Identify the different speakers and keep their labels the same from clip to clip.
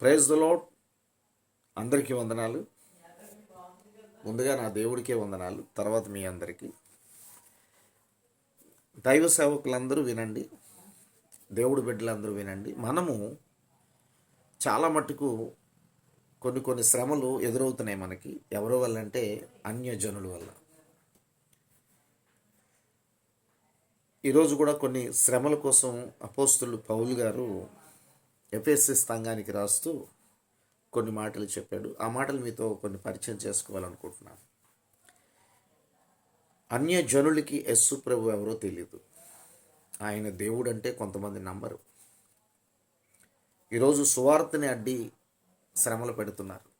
Speaker 1: Praise the lord అందరికీ వందనాలు. ముందుగా నా దేవుడికే వందనాలు తర్వాత మీ అందరికీ. దైవ సేవకులందరూ వినండి దేవుడు బిడ్డలందరూ వినండి. మనము చాలా మట్టుకు కొన్ని కొన్ని శ్రమలు ఎదురవుతున్నాయి మనకి. ఎవరి వల్ల అంటే అన్యజనుల వల్ల. ఈరోజు కూడా కొన్ని శ్రమల కోసం అపోస్తులు పౌలు గారు ఎఫ్ఎస్ఎస్ సంఘానికి రాస్తూ కొన్ని మాటలు చెప్పాడు. ఆ మాటలు మీతో కొన్ని పరిచయం చేసుకోవాలనుకుంటున్నాను. అన్య జనులకి యస్సు ప్రభు ఎవరో తెలియదు ఆయన దేవుడు అంటే కొంతమంది నమ్మరు. ఈరోజు సువార్తని అడ్డి శ్రమలు పెడుతున్నారు.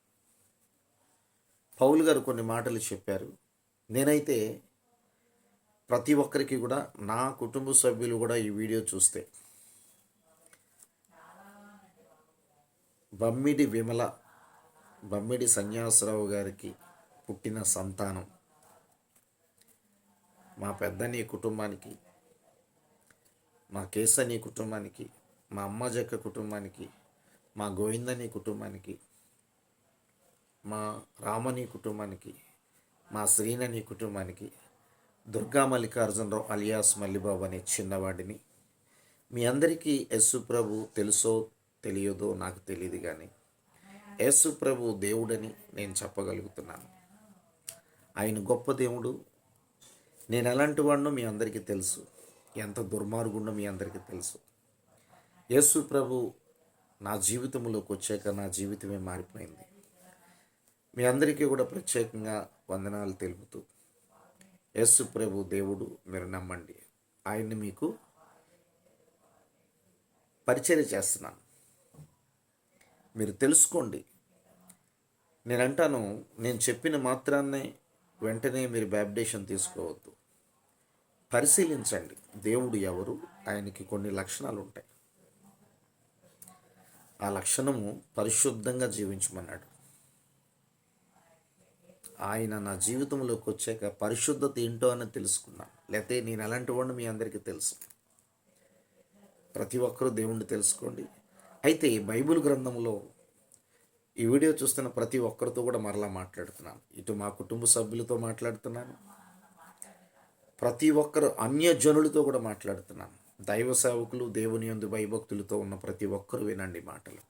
Speaker 1: పౌలు గారు కొన్ని మాటలు చెప్పారు. నేనైతే ప్రతి ఒక్కరికి కూడా నా కుటుంబ సభ్యులు కూడా ఈ వీడియో చూస్తే బమ్మిడి విమల బమ్మిడి సన్యాసరావు గారికి పుట్టిన సంతానం. మా పెద్దని కుటుంబానికి మా కేసని కుటుంబానికి మా అమ్మ జక్క కుటుంబానికి మా గోవిందని కుటుంబానికి మా రామని కుటుంబానికి మా శ్రీనని కుటుంబానికి దుర్గా మల్లికార్జునరావు అలియాస్ మల్లిబాబు అనే చిన్నవాడిని మీ అందరికీ యస్సు ప్రభు తెలుసో తెలియదో నాకు తెలియదు కానీ యేసు ప్రభు దేవుడని నేను చెప్పగలుగుతున్నాను. ఆయన గొప్ప దేవుడు. నేను ఎలాంటి వాడినో మీ అందరికీ తెలుసు. ఎంత దుర్మార్గుండో మీ అందరికీ తెలుసు. యేసు ప్రభు నా జీవితంలోకి వచ్చాక నా జీవితమే మారిపోయింది. మీ అందరికీ కూడా ప్రత్యేకంగా వందనాలు తెలుపుతూ యేసు ప్రభు దేవుడు మీరు నమ్మండి. ఆయన్ని మీకు పరిచయం చేస్తున్నాను. మీరు తెలుసుకోండి. నేను అంటాను నేను చెప్పిన మాత్రాన్నే వెంటనే మీరు బ్యాప్డేషన్ తీసుకోవద్దు. పరిశీలించండి దేవుడు ఎవరు ఆయనకి కొన్ని లక్షణాలు ఉంటాయి ఆ లక్షణము పరిశుద్ధంగా జీవించమన్నాడు. ఆయన నా జీవితంలోకి వచ్చాక పరిశుద్ధత ఏంటో అని తెలుసుకున్నాను లేకపోతే నేను ఎలాంటి వాడిని మీ అందరికీ తెలుసు. ప్రతి ఒక్కరూ దేవుణ్ణి తెలుసుకోండి. అయితే బైబిల్ గ్రంథంలో ఈ వీడియో చూస్తున్న ప్రతి ఒక్కరితో కూడా మరలా మాట్లాడుతున్నాను. ఇటు మా కుటుంబ సభ్యులతో మాట్లాడుతున్నాను. ప్రతి ఒక్కరు అన్యజనులతో కూడా మాట్లాడుతున్నాను. దైవ సేవకులు దేవుని యందు భయభక్తులతో ఉన్న ప్రతి ఒక్కరు వినండి మాటలు.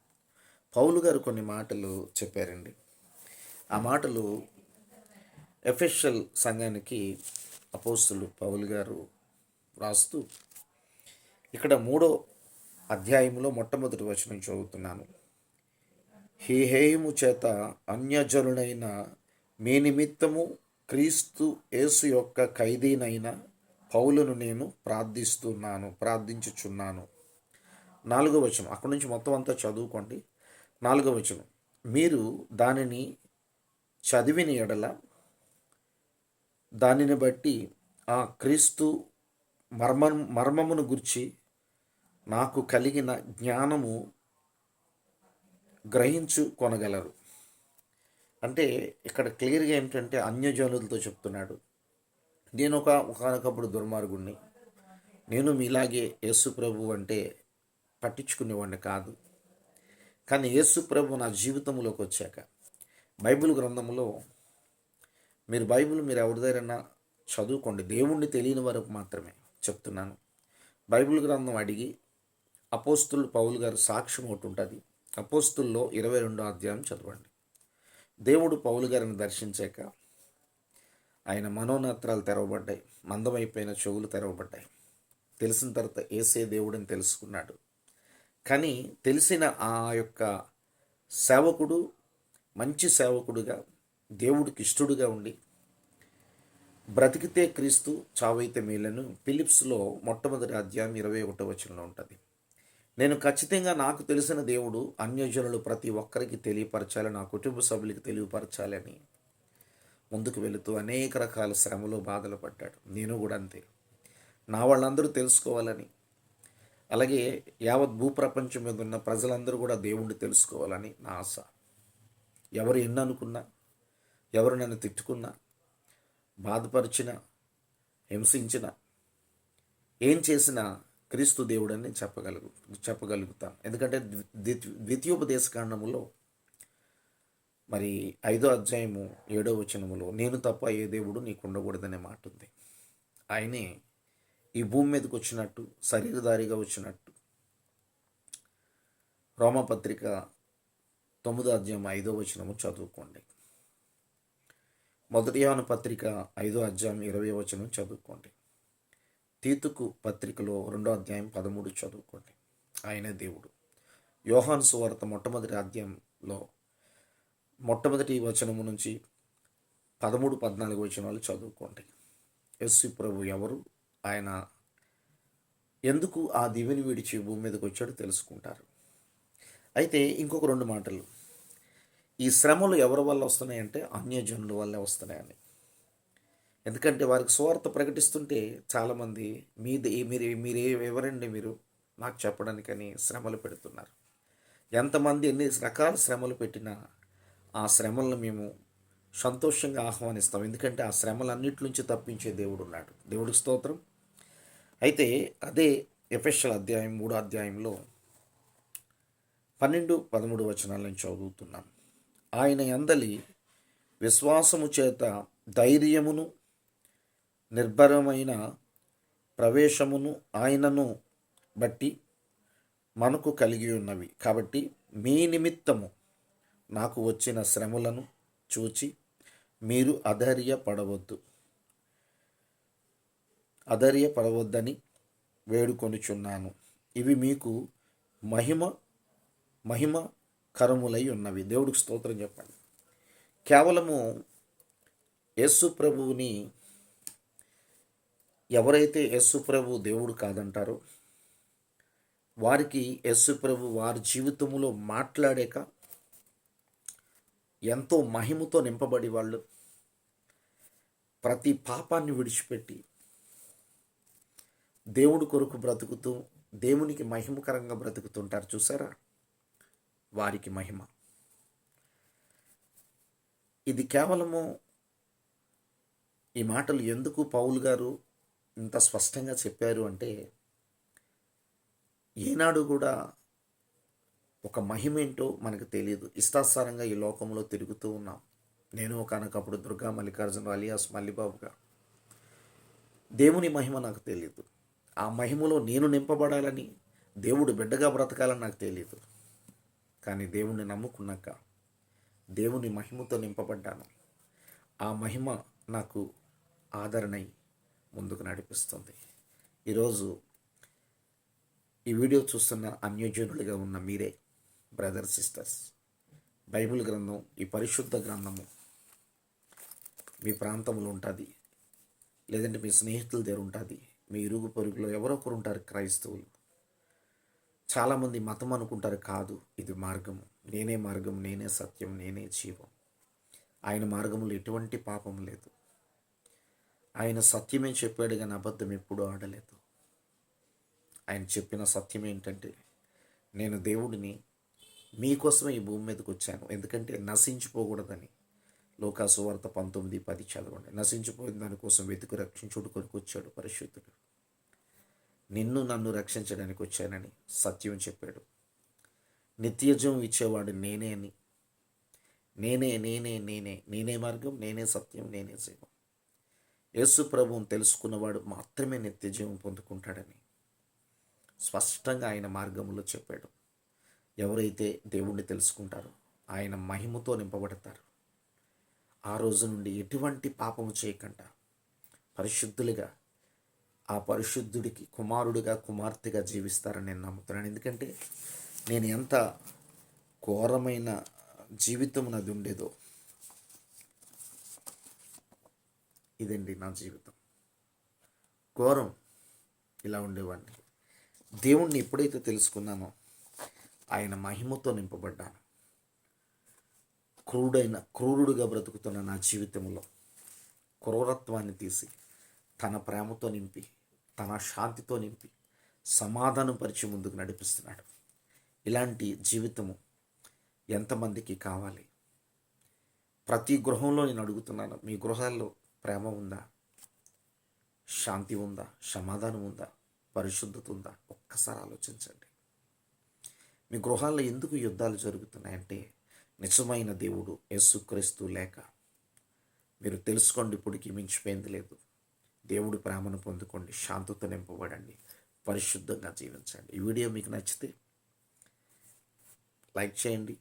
Speaker 1: పౌలు గారు కొన్ని మాటలు చెప్పారండి. ఆ మాటలు ఎఫెషల్ సంఘానికి అపోస్తులు పౌలు గారు రాస్తూ ఇక్కడ మూడో అధ్యాయంలో మొట్టమొదటి వచనం చదువుతున్నాను. హేహేయము చేత అన్యజనుడైన మీ నిమిత్తము క్రీస్తు యేసు యొక్క ఖైదీనైన పౌలను నేను ప్రార్థిస్తున్నాను ప్రార్థించుచున్నాను. నాలుగో వచనం. అక్కడి నుంచి మొత్తం అంతా చదువుకోండి. నాలుగో వచనం. మీరు దానిని చదివిన ఎడల దానిని బట్టి ఆ క్రీస్తు మర్మ మర్మమును గుర్చి నాకు కలిగిన జ్ఞానము గ్రహించు కొనగలరు. అంటే ఇక్కడ క్లియర్గా ఏమిటంటే అన్యజనులతో చెప్తున్నాడు. నేను ఒక ఒకనొకప్పుడు దుర్మార్గుణ్ణి. నేను మీలాగే యేసు ప్రభు అంటే పట్టించుకునేవాడిని కాదు. కానీ యేసు ప్రభు నా జీవితంలోకి వచ్చాక బైబిల్ గ్రంథంలో మీరు బైబిల్ మీరు ఎవరిదైనా చదువుకోండి. దేవుణ్ణి తెలియని వరకు మాత్రమే చెప్తున్నాను. బైబిల్ గ్రంథం అడిగి అపోస్తులు పౌలు గారు సాక్ష్యం ఒకటి ఉంటుంది. అపోస్తుల్లో ఇరవై రెండో అధ్యాయం చదవండి. దేవుడు పౌలు గారిని దర్శించాక ఆయన మనోనేత్రాలు తెరవబడ్డాయి. మందమైపోయిన చెవులు తెరవబడ్డాయి. తెలిసిన తర్వాత ఏసే దేవుడిని తెలుసుకున్నాడు. కానీ తెలిసిన ఆ యొక్క సేవకుడు మంచి సేవకుడుగా దేవుడికి ఇష్టడుగా ఉండి బ్రతికితే క్రీస్తు చావైతే మేలను. ఫిలిప్స్లో మొట్టమొదటి అధ్యాయం ఇరవై ఒకటో వచనంలో ఉంటుంది. నేను ఖచ్చితంగా నాకు తెలిసిన దేవుడు అన్యజనులు ప్రతి ఒక్కరికి తెలియపరచాలి నా కుటుంబ సభ్యులకి తెలియపరచాలని ముందుకు వెళుతూ అనేక రకాల శ్రమలు బాధలు పడ్డాడు. నేను కూడా అంతే. నా వాళ్ళందరూ తెలుసుకోవాలని అలాగే యావత్ భూప్రపంచం మీద ఉన్న ప్రజలందరూ కూడా దేవుణ్ణి తెలుసుకోవాలని నా ఆశ. ఎవరు ఎన్ననుకున్నా ఎవరు నన్ను తిట్టుకున్నా బాధపరిచిన హింసించిన ఏం చేసినా క్రీస్తు దేవుడని చెప్పగలుగు చెప్పగలుగుతాను ఎందుకంటే ద్వితీయోపదేశ కాండములో మరి ఐదో అధ్యాయము ఏడో వచనములో నేను తప్ప ఏ దేవుడు నీకు ఉండకూడదనే మాట ఉంది ఆయనే ఈ భూమి మీదకి వచ్చినట్టు శరీరధారిగా వచ్చినట్టు. రోమపత్రిక తొమ్మిదో అధ్యాయం ఐదో వచనము చదువుకోండి. మొదటి యోహాను పత్రిక ఐదో అధ్యాయం ఇరవై వచనం చదువుకోండి. తీతుకు పత్రికలో రెండో అధ్యాయం పదమూడు చదువుకోండి. ఆయనే దేవుడు. యోహాన్ సువార్త మొట్టమొదటి అధ్యాయంలో మొట్టమొదటి వచనము నుంచి పదమూడు పద్నాలుగు వచనాలు చదువుకోండి. యస్సు ప్రభు ఎవరు? ఆయన ఎందుకు ఆ దివిని విడిచి భూమి మీదకి వచ్చాడో తెలుసుకుంటారు. అయితే ఇంకొక రెండు మాటలు. ఈ శ్రమలు ఎవరి వల్ల వస్తున్నాయంటే అన్యజనుల వల్లే వస్తున్నాయని. ఎందుకంటే వారికి స్వార్థ ప్రకటిస్తుంటే చాలామంది మీది మీరు మీరే ఎవరండి మీరు? నాకు చెప్పడానికని శ్రమలు పెడుతున్నారు. ఎంతమంది ఎన్ని రకాల శ్రమలు పెట్టినా ఆ శ్రమలను మేము సంతోషంగా ఆహ్వానిస్తాం. ఎందుకంటే ఆ శ్రమలన్నిటి నుంచి తప్పించే దేవుడు ఉన్నాడు. దేవుడికి స్తోత్రం. అయితే అదే ఎఫెషల్ అధ్యాయం మూడో అధ్యాయంలో పన్నెండు పదమూడు వచనాల నుంచి చదువుతున్నాం ఆయన ఎందలి విశ్వాసము చేత ధైర్యమును నిర్భరమైన ప్రవేశమును ఆయనను బట్టి మనకు కలిగి ఉన్నవి. కాబట్టి మీ నిమిత్తము నాకు వచ్చిన శ్రమలను చూచి మీరు అధైర్యపడవద్దు. అధైర్యపడవద్దని వేడుకొనుచున్నాను. ఇవి మీకు మహిమ మహిమ కరములై ఉన్నవి. దేవుడికి స్తోత్రం చెప్పండి. కేవలము యేసు ప్రభువుని ఎవరైతే యస్సు ప్రభు దేవుడు కాదంటారో వారికి యస్సు ప్రభు వారి జీవితంలో మాట్లాడాక ఎంతో మహిమతో నింపబడి వాళ్ళు ప్రతి పాపాన్ని విడిచిపెట్టి దేవుడి కొరకు బ్రతుకుతూ దేవునికి మహిమకరంగా బ్రతుకుతుంటారు. చూసారా? వారికి మహిమ. ఇది కేవలము ఈ మాటలు ఎందుకు పౌలు గారు ఇంత స్పష్టంగా చెప్పారు అంటే ఏనాడు కూడా ఒక మహిమ ఏంటో మనకు తెలియదు ఇష్టాసారంగా ఈ లోకంలో తిరుగుతూ ఉన్నాం. నేను ఒకనకప్పుడు దుర్గా మల్లికార్జున అలియాస్ మల్లిబాబుగా దేవుని మహిమ నాకు తెలియదు ఆ మహిమలో నేను నింపబడాలని దేవుడు బిడ్డగా బ్రతకాలని నాకు తెలియదు కానీ దేవుణ్ణి నమ్ముకున్నాక దేవుని మహిమతో నింపబడ్డాను. ఆ మహిమ నాకు ఆదరణై ముందుకు నడిపిస్తుంది. ఈరోజు ఈ వీడియో చూస్తున్న అన్యోజనులుగా ఉన్న మీరే బ్రదర్ సిస్టర్స్. బైబిల్ గ్రంథం ఈ పరిశుద్ధ గ్రంథము మీ ప్రాంతంలో ఉంటుంది. లేదంటే మీ స్నేహితుల దగ్గర ఉంటుంది. మీ ఇరుగు పొరుగులో ఎవరో ఒకరు ఉంటారు క్రైస్తవులు. చాలామంది మతం అనుకుంటారు కాదు ఇది మార్గం. నేనే మార్గం నేనే సత్యం నేనే జీవం. ఆయన మార్గంలో ఎటువంటి పాపం లేదు. ఆయన సత్యమే చెప్పాడు కానీ అబద్ధం ఎప్పుడూ ఆడలేదు. ఆయన చెప్పిన సత్యం ఏంటంటే నేను దేవుడిని మీకోసమే ఈ భూమి మీదకి వచ్చాను. ఎందుకంటే నశించిపోకూడదని లోకాసువార్త పంతొమ్మిది పది చదవండి. నశించిపోయిన దానికోసం వెతుకు రక్షించుడు కొరకు వచ్చాడు పరిశుద్ధుడు. నిన్ను నన్ను రక్షించడానికి వచ్చానని సత్యం చెప్పాడు. నిత్యజం ఇచ్చేవాడు నేనే అని. నేనే నేనే నేనే. నేనే మార్గం నేనే సత్యం నేనే జీవం. యేసు ప్రభువును తెలుసుకున్నవాడు మాత్రమే నిత్యజీవం పొందుకుంటాడని స్పష్టంగా ఆయన మార్గంలో చెప్పాడు. ఎవరైతే దేవుణ్ణి తెలుసుకుంటారో ఆయన మహిమతో నింపబడతారు. ఆ రోజు నుండి ఎటువంటి పాపము చేయకుండా పరిశుద్ధులుగా ఆ పరిశుద్ధుడికి కుమారుడిగా కుమార్తెగా జీవిస్తారని నేను నమ్ముతున్నాను. ఎందుకంటే నేను ఎంత ఘోరమైన జీవితం నాది ఉండేదో ఇదండి నా జీవితం. ఘోరం ఇలా ఉండేవాడిని. దేవుణ్ణి ఎప్పుడైతే తెలుసుకున్నానో ఆయన మహిమతో నింపబడ్డాను. క్రూడైన క్రూరుడుగా బ్రతుకుతున్న నా జీవితంలో క్రూరత్వాన్ని తీసి తన ప్రేమతో నింపి తన శాంతితో నింపి సమాధానం పరిచి ముందుకు నడిపిస్తున్నాడు. ఇలాంటి జీవితము ఎంతమందికి కావాలి? ప్రతి గృహంలో నేను అడుగుతున్నాను మీ గృహాల్లో ప్రేమ ఉందా? శాంతి ఉందా? సమాధానం ఉందా? పరిశుద్ధత ఉందా? ఒక్కసారి ఆలోచించండి. మీ గృహాల్లో ఎందుకు యుద్ధాలు జరుగుతున్నాయంటే నిజమైన దేవుడు యేసుక్రీస్తు లేక మీరు తెలుసుకోండి ఇప్పటికి మించిపోయింది లేదు. దేవుడి ప్రేమను పొందుకోండి శాంతితో నింపబడండి పరిశుద్ధంగా జీవించండి. ఈ వీడియో మీకు నచ్చితే లైక్ చేయండి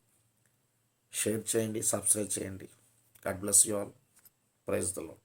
Speaker 1: షేర్ చేయండి సబ్స్క్రైబ్ చేయండి. God bless you all. Raise the lot.